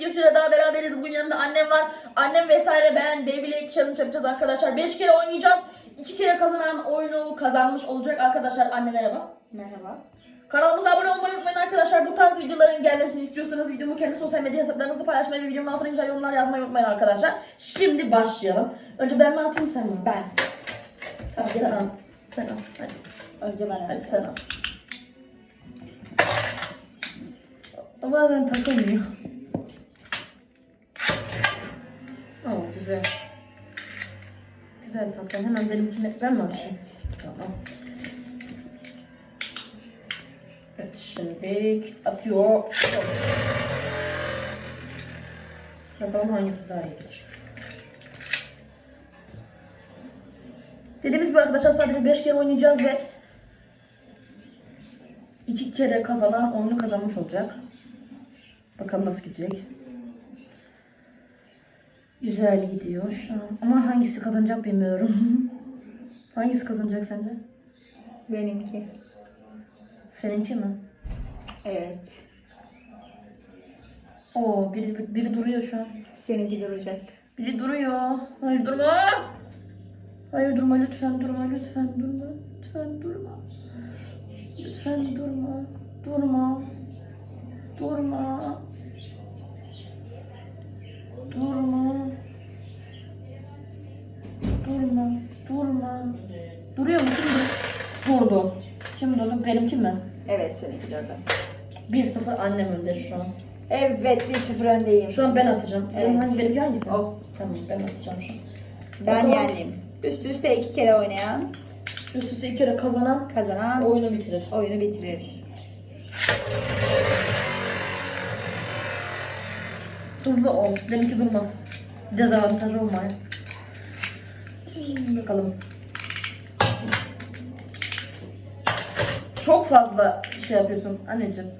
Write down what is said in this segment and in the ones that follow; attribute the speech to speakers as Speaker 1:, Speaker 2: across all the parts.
Speaker 1: videosuyla daha beraberiz. Bugün yanımda annem var. Annem vesaire ben Beyblade Challenge yapacağız arkadaşlar. 5 kere oynayacağız. 2 kere kazanan oyunu kazanmış olacak arkadaşlar. Anne merhaba.
Speaker 2: Merhaba.
Speaker 1: Kanalımıza abone olmayı unutmayın arkadaşlar. Bu tarz videoların gelmesini istiyorsanız videomu kendi sosyal medya hesaplarınızda paylaşmayı ve videomun altına güzel yorumlar yazmayı unutmayın arkadaşlar. Şimdi başlayalım. Önce ben mi atayım sen mi?
Speaker 2: Ben.
Speaker 1: Hadi sen at. Sen at. Hadi.
Speaker 2: Önce ben
Speaker 1: Hadi sen. O bazen takılmıyor. Oo güzel. Güzel takla. Hemen benimkine ben mi atayım? Tamam. Evet şimdi atıyor. Bakalım hangisi daha iyi gidecek. Dediğimiz gibi arkadaşlar sadece 5 kere oynayacağız ve iki kere kazanan oyunu kazanmış olacak. Bakalım nasıl gidecek. Güzel gidiyor şu an. Ama hangisi kazanacak bilmiyorum. hangisi kazanacak sence?
Speaker 2: Benimki.
Speaker 1: Seninki mi?
Speaker 2: Evet.
Speaker 1: Oo biri, biri duruyor şu an.
Speaker 2: Seninki duracak.
Speaker 1: Biri duruyor. Hayır durma. Hayır durma lütfen durma lütfen durma. Lütfen durma. Lütfen durma. Durma. Durma. Durma. Durma. Duruyor mu? Kim dur- durdu? Kim durdu? Benimki mi?
Speaker 2: Evet seninki durdu.
Speaker 1: 1-0 annem önde şu an.
Speaker 2: Evet 1-0 öndeyim.
Speaker 1: Şu an ben atacağım.
Speaker 2: Evet.
Speaker 1: Hangi benimki hangisi?
Speaker 2: O.
Speaker 1: Tamam ben atacağım şu an.
Speaker 2: Ben
Speaker 1: Bakalım.
Speaker 2: yendim. Üst üste iki kere oynayan
Speaker 1: Üst üste iki kere kazanan
Speaker 2: kazanan
Speaker 1: oyunu bitirir.
Speaker 2: oyunu bitirir.
Speaker 1: Hızlı ol. Benimki durmaz. Dezavantaj olmaya. Hmm, Bakalım. Çok fazla şey yapıyorsun anneciğim.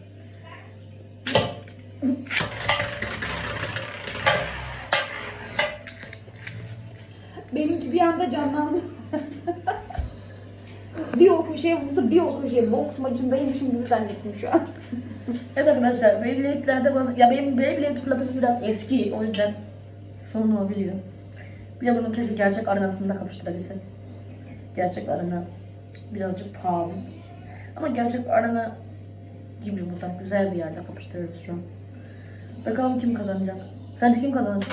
Speaker 2: Benimki bir anda canlandı. bir o köşeye vurdu, bir o köşeye. Boks maçındaymışım gibi zannettim şu an.
Speaker 1: Evet arkadaşlar Beyblade'lerde bazı... Ya benim Beyblade fırlatıcısı biraz eski o yüzden sorun olabiliyor. Bir de bunu keşke gerçek arenasında kapıştırabilsek. Gerçek arena birazcık pahalı. Ama gerçek arena gibi burada güzel bir yerde kapıştırırız şu an. Bakalım kim kazanacak. Sence kim kazanacak?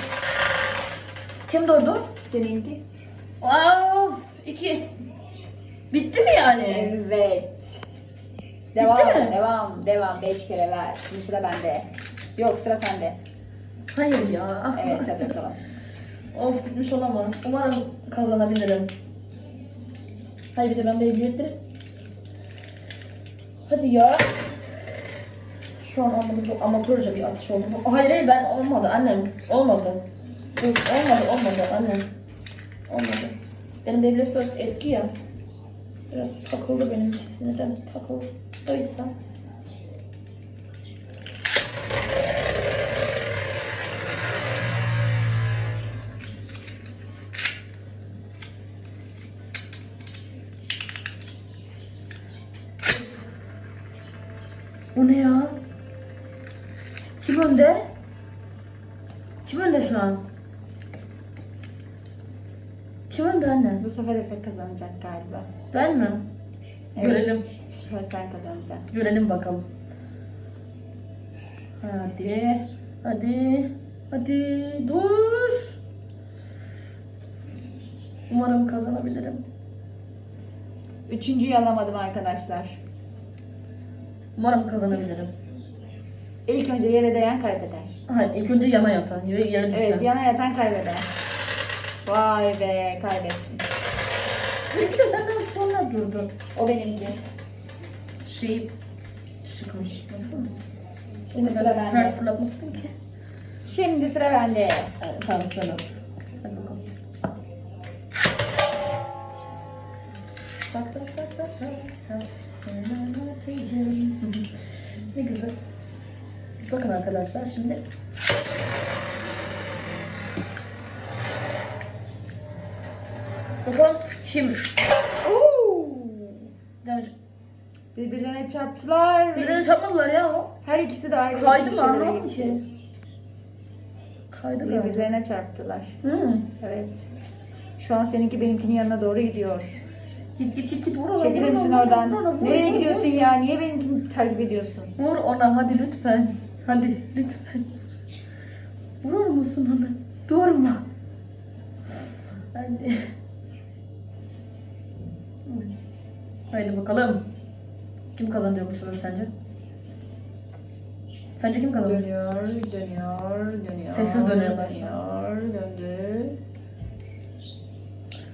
Speaker 1: Kim durdu?
Speaker 2: Seninki?
Speaker 1: Of! iki. Bitti mi yani?
Speaker 2: Evet. Devam,
Speaker 1: mi?
Speaker 2: devam, devam. Beş kere ver. Şimdi sıra bende. Yok sıra sende.
Speaker 1: Hayır ya.
Speaker 2: Evet tabii bakalım.
Speaker 1: Of bitmiş olamaz. Umarım kazanabilirim. Hayır bir de ben Beyblade'leri... Hadi ya. Şu an olmadı bu amatörce bir atış oldu. Hayır hayır ben olmadı annem. Olmadı. Dur olmadı olmadı annem. Olmadı. Benim Beyblade Plus eski ya. Biraz takıldı benimkisi. Neden takıldıysa. Bu ne ya? Kim önde? Kim önde şu an? Kim önde anne?
Speaker 2: Bu sefer Efe kazanacak galiba.
Speaker 1: Ben mi?
Speaker 2: Evet.
Speaker 1: Görelim.
Speaker 2: Bu sefer sen kazanacaksın.
Speaker 1: Görelim bakalım. Hadi. Hadi. Hadi. Dur. Umarım kazanabilirim.
Speaker 2: Üçüncüyü alamadım arkadaşlar.
Speaker 1: Umarım kazanabilirim.
Speaker 2: İlk önce yere değen kaybeder.
Speaker 1: Hayır ilk önce yana yatan ve yere düşen.
Speaker 2: Evet yana yatan kaybeder. Vay be kaybettin.
Speaker 1: Belki de senden sonra durdu.
Speaker 2: O benimki.
Speaker 1: Şey çıkmış. Baksana.
Speaker 2: Şimdi sıra bende.
Speaker 1: sert fırlatmışsın ki.
Speaker 2: Şimdi sıra bende.
Speaker 1: Evet, tamam sen at. Bakın arkadaşlar şimdi Bakalım kim?
Speaker 2: Oo!
Speaker 1: Yani
Speaker 2: Birbirlerine çarptılar.
Speaker 1: birbirine çarpmadılar ya.
Speaker 2: Her ikisi de ayrı.
Speaker 1: Kaydı
Speaker 2: bir
Speaker 1: mı anlamadım ki. Kaydı galiba.
Speaker 2: Birbirlerine çarptılar.
Speaker 1: Hı.
Speaker 2: Evet. Şu an seninki benimkinin yanına doğru gidiyor.
Speaker 1: Git git git git vur ona.
Speaker 2: Çekilir misin oradan?
Speaker 1: vur
Speaker 2: Nereye gidiyorsun ya? Niye benimkini takip ediyorsun?
Speaker 1: Vur ona hadi lütfen. Hadi lütfen. Vurur musun ona? Durma. Hadi. Haydi bakalım. Kim kazanacak bu sefer sence? Sence kim kazanacak?
Speaker 2: Dönüyor, dönüyor, dönüyor.
Speaker 1: Sessiz dönüyorlar
Speaker 2: Dönüyor, döndü.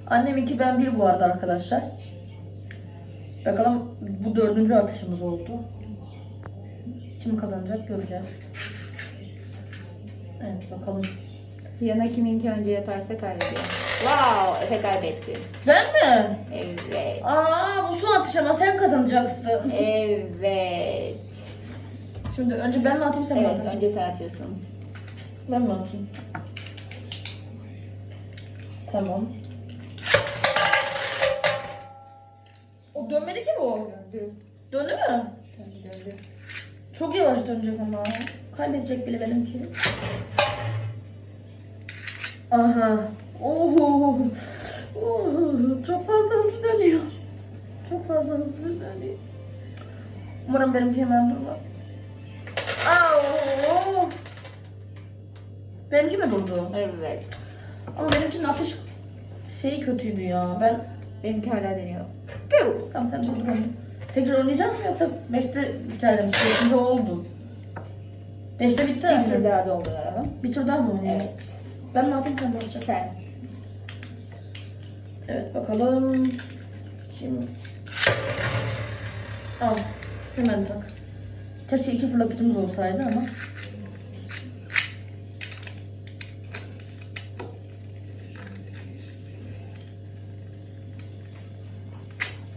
Speaker 1: Annem iki ben bir bu arada arkadaşlar. Bakalım bu dördüncü atışımız oldu. Kim kazanacak göreceğiz. Evet bakalım.
Speaker 2: Yana kiminki önce yatarsa kaybediyor. Wow, Efe kaybetti.
Speaker 1: Ben mi?
Speaker 2: Evet.
Speaker 1: Aa bu son atış ama sen kazanacaksın.
Speaker 2: Evet.
Speaker 1: Şimdi önce ben mi atayım sen mi
Speaker 2: Evet,
Speaker 1: atarsın?
Speaker 2: önce sen atıyorsun.
Speaker 1: Ben mi atayım? Tamam. O dönmedi ki bu.
Speaker 2: Döndü.
Speaker 1: Döndü mü?
Speaker 2: Döndü, döndü.
Speaker 1: Çok yavaş dönecek ama. Kaybedecek bile benimki. Aha. Oho. Oho. Çok fazla hızlı dönüyor. Çok fazla hızlı dönüyor. Umarım benimki hemen durmaz. Of. Benimki mi durdu?
Speaker 2: Evet.
Speaker 1: Ama benimkinin atış şeyi kötüydü ya. Ben
Speaker 2: Benimki hala dönüyor.
Speaker 1: Tamam sen durdur onu. Tekrar oynayacağız mı yoksa 5'te biter demiş. 5. oldu. 5'te bitti
Speaker 2: Bir tur
Speaker 1: herhalde.
Speaker 2: daha doldular ama.
Speaker 1: Bir tur daha mı oynayalım?
Speaker 2: Evet.
Speaker 1: Ben ne yapayım sen ne yapacaksın?
Speaker 2: Sen.
Speaker 1: Evet bakalım. Kim? Al. Hemen tak. Keşke iki fırlatıcımız olsaydı ama.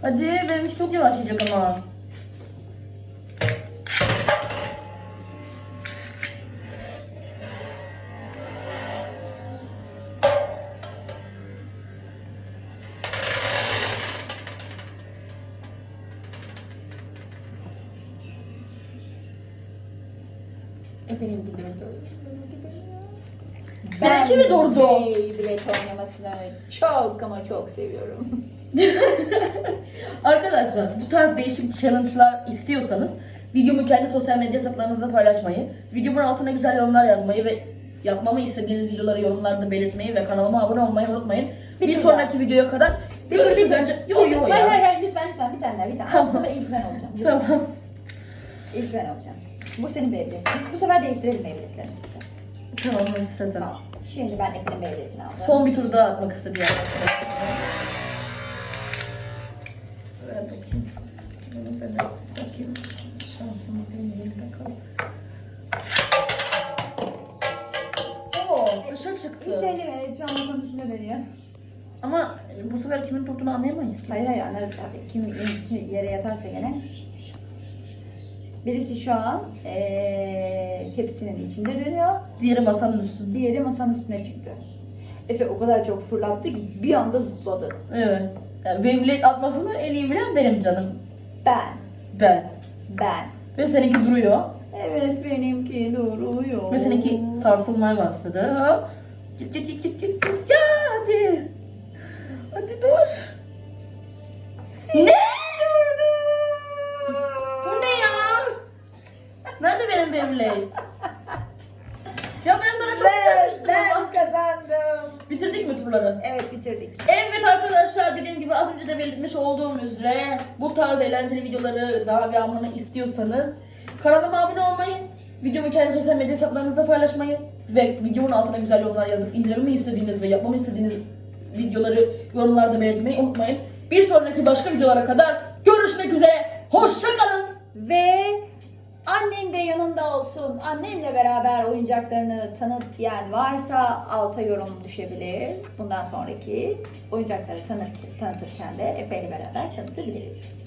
Speaker 1: Hadi benimki çok yavaşlayacak ama.
Speaker 2: Efendim gidiyordu.
Speaker 1: Benimki mi durdu?
Speaker 2: Beyblade oynamasını çok ama çok seviyorum.
Speaker 1: Arkadaşlar bu tarz değişik challenge'lar istiyorsanız videomu kendi sosyal medya hesaplarınızda paylaşmayı, videomun altına güzel yorumlar yazmayı ve yapmamı istediğiniz videoları yorumlarda belirtmeyi ve kanalıma abone olmayı unutmayın. Bir,
Speaker 2: Bir
Speaker 1: sonraki videoya kadar görüşürüz bence. Yok yok
Speaker 2: Hayır hayır
Speaker 1: ya.
Speaker 2: hayır lütfen lütfen bir tane daha bir tane.
Speaker 1: Tamam.
Speaker 2: Bu sefer ilk ben olacağım.
Speaker 1: Tamam.
Speaker 2: İlk ben olacağım. Bu senin Beyblade'in. Bu sefer değiştirelim Beyblade'lerimizi istersen.
Speaker 1: Tamam nasıl istersen.
Speaker 2: Tamam. Şimdi ben Efe'nin Beyblade'ini aldım.
Speaker 1: Son bir tur daha atmak istedi yani. Ver bakayım. Bunu ben de bakayım. Şansımı deneyeyim bakalım. Oo, dışa çıktı.
Speaker 2: Hiç elleme. Şu an masanın üstünde dönüyor.
Speaker 1: Ama e, bu sefer kimin tuttuğunu anlayamayız ki.
Speaker 2: Hayır hayır anlarız tabii. Kim, kim yere yatarsa gene. Birisi şu an ee, tepsinin içinde dönüyor.
Speaker 1: Diğeri masanın üstünde.
Speaker 2: Diğeri masanın üstüne çıktı. Efe o kadar çok fırlattı ki bir anda zıpladı.
Speaker 1: Evet. Yani Beyblade atmasını en iyi bilen benim canım.
Speaker 2: Ben,
Speaker 1: Ben.
Speaker 2: ben.
Speaker 1: Ve seninki duruyor.
Speaker 2: Evet benimki duruyor.
Speaker 1: Ve seninki sarsılmaya başladı. Git git git git git. git. Ya hadi. Hadi dur. Ne?
Speaker 2: durdu.
Speaker 1: Nerede benim Beyblade? Ya ben sana çok
Speaker 2: Ben,
Speaker 1: ama.
Speaker 2: ben kazandım.
Speaker 1: Bitirdik mi turları?
Speaker 2: Evet bitirdik.
Speaker 1: Evet arkadaşlar dediğim gibi az önce de belirtmiş olduğum üzere bu tarz eğlenceli videoları daha devamını istiyorsanız kanalıma abone olmayı, videomu kendi sosyal medya hesaplarınızda paylaşmayı ve videomun altına güzel yorumlar yazıp incelememi istediğiniz ve yapmamı istediğiniz videoları yorumlarda belirtmeyi unutmayın. Bir sonraki başka videolara kadar görüşmek üzere. Hoşçakalın.
Speaker 2: Ve annen de yanında olsun. Annenle beraber oyuncaklarını tanıt diyen varsa alta yorum düşebilir. Bundan sonraki oyuncakları tanır, tanıtırken de Efe beraber tanıtabiliriz.